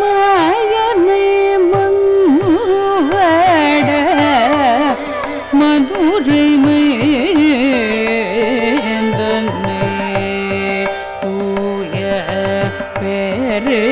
மாயனை மங்குவட மதுரை மேந்தனை தூய பேரு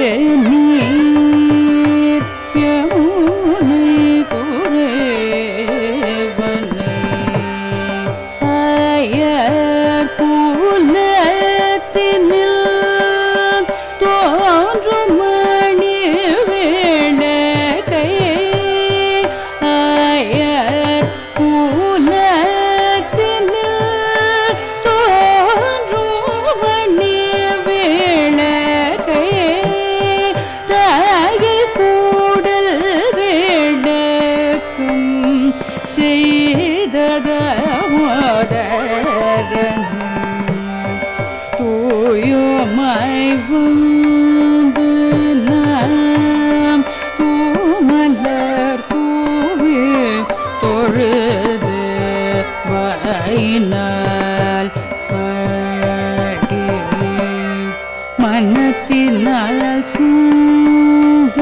மனத்தினால் சிந்திக்க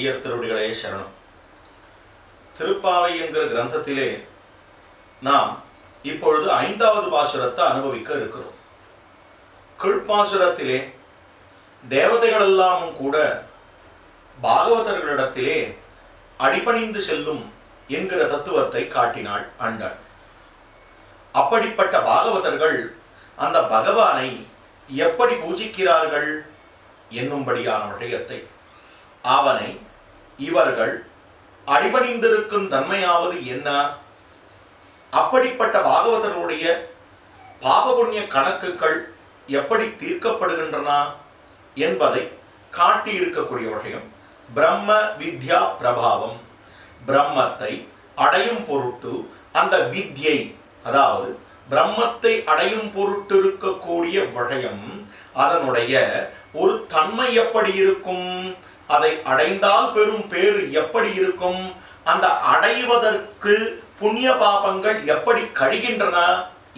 எம்பெருமானார் ஜீயர் திருவடிகளே சரணம். திருப்பாவை என்கிற கிரந்தத்திலே நாம் இப்பொழுது ஐந்தாவது பாசுரத்தை அனுபவிக்க இருக்கிறோம். கீழ்ப்பாசுரத்திலே தேவதைகள் எல்லாமும் கூட பாகவதர்களிடத்திலே அடிபணிந்து செல்லும் என்கிற தத்துவத்தை காட்டினாள் ஆண்டாள். அப்படிப்பட்ட பாகவதர்கள் அந்த பகவானை எப்படி பூஜிக்கிறார்கள் என்னும்படியான விஷயத்தை அவனை இவர்கள் அடிபணிந்திருக்கும் தன்மையாவது என்ன? அப்படிப்பட்ட பாகவதனுடைய பாபபுண்ணிய கணக்குகள் எப்படி தீர்க்கப்படுகின்றன என்பதை காட்டி இருக்கக்கூடிய விஷயம் பிரம்ம வித்யா பிரபாவம். பிரம்மத்தை அடையும் பொருட்டு அந்த வித்யை அதாவது பிரம்மத்தை அடையும் பொருட்டு இருக்கக்கூடிய விஷயம் அதனுடைய ஒரு தன்மை எப்படி இருக்கும்? அதை அடைந்தால் பெறும் பேர் எப்படி இருக்கும்? அந்த அடைவதற்கு புண்ணிய பாபங்கள் எப்படி கழிகின்றன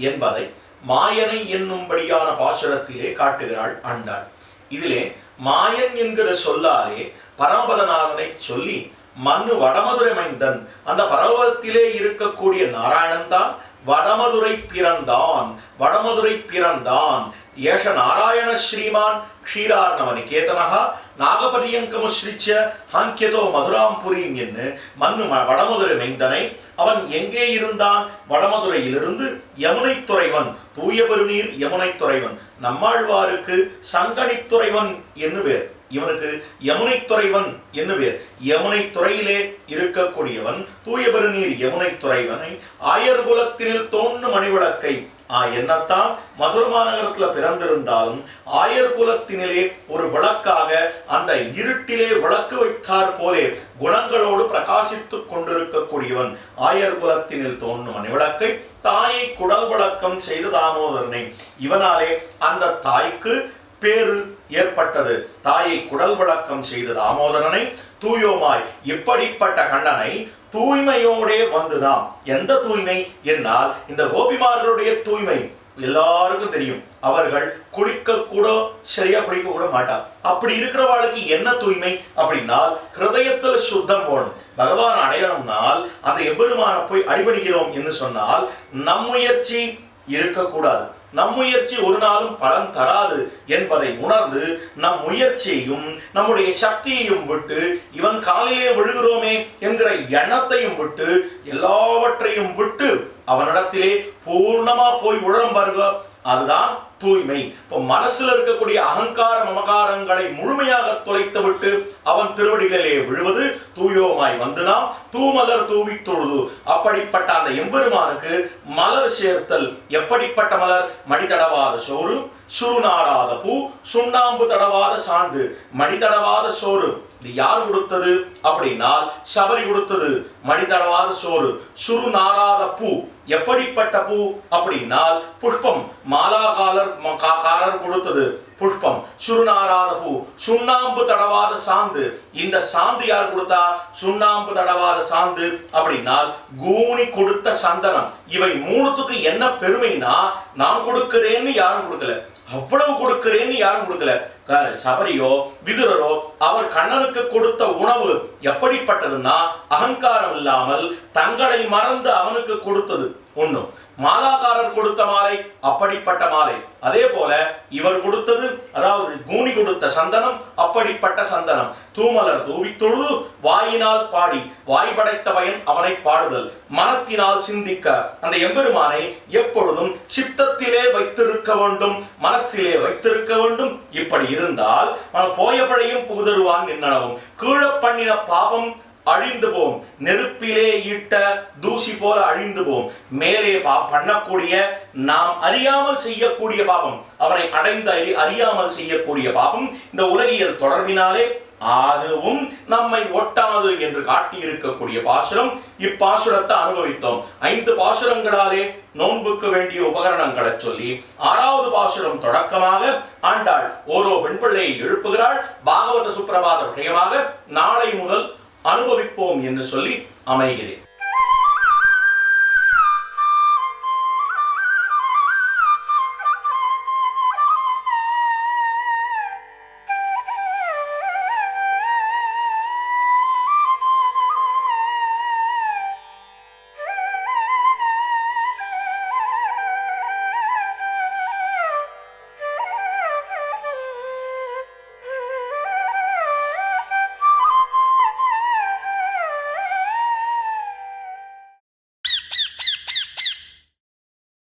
என்பதை மாயனை என்னும்படியான பாசுரத்திலே காட்டுகிறாள் ஆண்டாள் இதிலே மாயன் என்கிற சொல்லாலே பரமபதநாதனை சொல்லி மண்ணு வடமதுரை மைந்தன் அந்த பரவத்திலே இருக்கக்கூடிய நாராயணன் தான் வடமதுரை பிறந்தான் வடமதுரை பிறந்தான். ஏஷ நாராயண ஸ்ரீமான் க்ஷீரார்ணவ நிகேதனஹ நாகபரியங்கமுஸ்ரிச்ச ஹாங்கியதோ மதுராம் புரியும் என்று மண்ணு ம- வடமதுரை மைந்தனை அவன் எங்கே இருந்தான்? வடமதுரையிலிருந்து யமுனை துறைவன் தூய பெருநீர் யமுனை துறைவன் நம்மாழ்வாருக்கு சங்கனித்துறைவன் என்று பேர். இவனுக்கு யமுனை துறைவன் என்ன பேர். யமுனை துறையிலே இருக்கக்கூடியவன் தூய பெருநீர் யமுனை துறைவனை ஆயர் குலத்தினில் தோன்றும் மணிவிளக்கை ஆ என்னத்தான் மதுர மாநகரத்துல பிறந்திருந்தாலும் ஆயர் குலத்தினிலே ஒரு விளக்காக அந்த இருட்டிலே விளக்கு வைத்தார் போலே குணங்களோடு பிரகாசித்துக் கொண்டிருக்கக்கூடியவன் ஆயர் குலத்தினில் தோன்றும் மணிவிளக்கை தாயை குடல் விளக்கம் செய்த தாமோதரனை. இவனாலே அந்த தாய்க்கு பேரு ஏற்பட்டது. தாயை குடல் விளக்கம் செய்த தாமோதரனை தூயோமாய் இப்படிப்பட்ட கண்ணனை தூய்மையோடே வந்துதான் எந்த தூய்மை? என்னால் இந்த கோபிமார்களுடைய தூய்மை. எல்லாருக்கும் தெரியும். அவர்கள் குளிக்க கூட சரியா குளிக்க கூட மாட்டார். அப்படி இருக்கிறவாளுக்கு என்ன தூய்மை? அப்படின்னா ஹிருதயத்தில் சுத்தம் போகணும் பகவான் அடையணும்னால் அந்த எம்பெருமான போய் அடிபடுகிறோம் என்று சொன்னால் நம் முயற்சி இருக்கக்கூடாது. நம் முயற்சி ஒரு நாளும் பலன் தராது என்பதை உணர்ந்து நம் முயற்சியையும் நம்முடைய சக்தியையும் விட்டு இவன் காலிலே விழுகிறோமே என்கிற எண்ணத்தையும் விட்டு எல்லாவற்றையும் விட்டு அவனிடத்திலே பூர்ணமா போய் உழலும் பாருங்க. அதுதான் தூய்மை. இப்போ மனசுல இருக்கக்கூடிய அகங்கார மமகாரங்களை முழுமையாக தொலைத்து விட்டு அவன் திருவடிகளிலே விழுவது தூயோமாய் வந்து நாம் தூமலர் தூவி தொழுது அப்படிப்பட்ட அந்த எம்பெருமானுக்கு மலர் சேர்த்தல் எப்படிப்பட்ட மலர்? மடி தடவாத சோறு சுருநாடாத பூ சுண்ணாம்பு தடவாத சாந்து மடி தடவாத சோறு. இது யார் கொடுத்தது? அப்படின்னால் சபரி கொடுத்தது. மடி தடவாத சோறு சுரு நாராத பூ. எப்படிப்பட்ட பூ? அப்படின்னால் புஷ்பம். மாலாகாலர் காரர் கொடுத்தது புஷ்பம். சுருநாராத பூ. சுண்ணாம்பு தடவாத சாந்து. இந்த சாந்து யார் கொடுத்தா? சுண்ணாம்பு தடவாத சாந்து. அப்படின்னால் கூனி கொடுத்த சந்தனம். இவை மூணுத்துக்கு என்ன பெருமைனா நான் கொடுக்கிறேன்னு யாரும் கொடுக்கல. அவ்வளவு கொடுக்கிறேன்னு யாரும் கொடுக்கல. சபரியோ விதுரரோ அவர் கண்ணனுக்கு கொடுத்த உணவு எப்படிப்பட்டதுன்னா அகங்காரம் இல்லாமல் தங்களை மறந்து அவனுக்கு கொடுத்தது ஒண்ணும். மாலாக்காரர் கொடுத்த மாலை அப்படிப்பட்ட மாலை. அதே போல இவர் கொடுத்தது அதாவது கூனி கொடுத்த சந்தனம் அப்படிப்பட்ட சந்தனம். தூமலர் தூவி தொழுது வாயினால் பாடி வாய் படைத்த பயன் அவனை பாடுதல். மனத்தினால் சிந்திக்க. அந்த எம்பெருமானை எப்பொழுதும் சித்தத்திலே வைத்திருக்க வேண்டும் மனசிலே வைத்திருக்க வேண்டும். இப்படி இருந்தால் போய பழையும் புகுதருவான் நின்னனவும் கீழ பண்ணின பாவம் அழிந்து போம் நெருப்பிலே இட்ட தூசி போல அழிந்து போம் மேலே பா பண்ணக்கூடிய நாம் அறியாமல் செய்யக்கூடிய பாபம். அவனை அடைந்த அறி- அறியாமல் செய்யக்கூடிய பாபம் இந்த உலகியல் தொடர்பினாலே அதுவும் நம்மை ஒட்டாது என்று காட்டி இருக்கக்கூடிய பாசுரம் இப்பாசுரத்தை அனுபவித்தோம். ஐந்து பாசுரங்களாலே நோன்புக்கு வேண்டிய உபகரணங்களை சொல்லி ஆறாவது பாசுரம் தொடக்கமாக ஆண்டாள். ஓரோ பெண்பிள்ளையை எழுப்புகிறாள். பாகவத சுப்பிரபாத விஷயமாக நாளை முதல் அனுபவிப்போம் என்று சொல்லி அமைகிறேன்.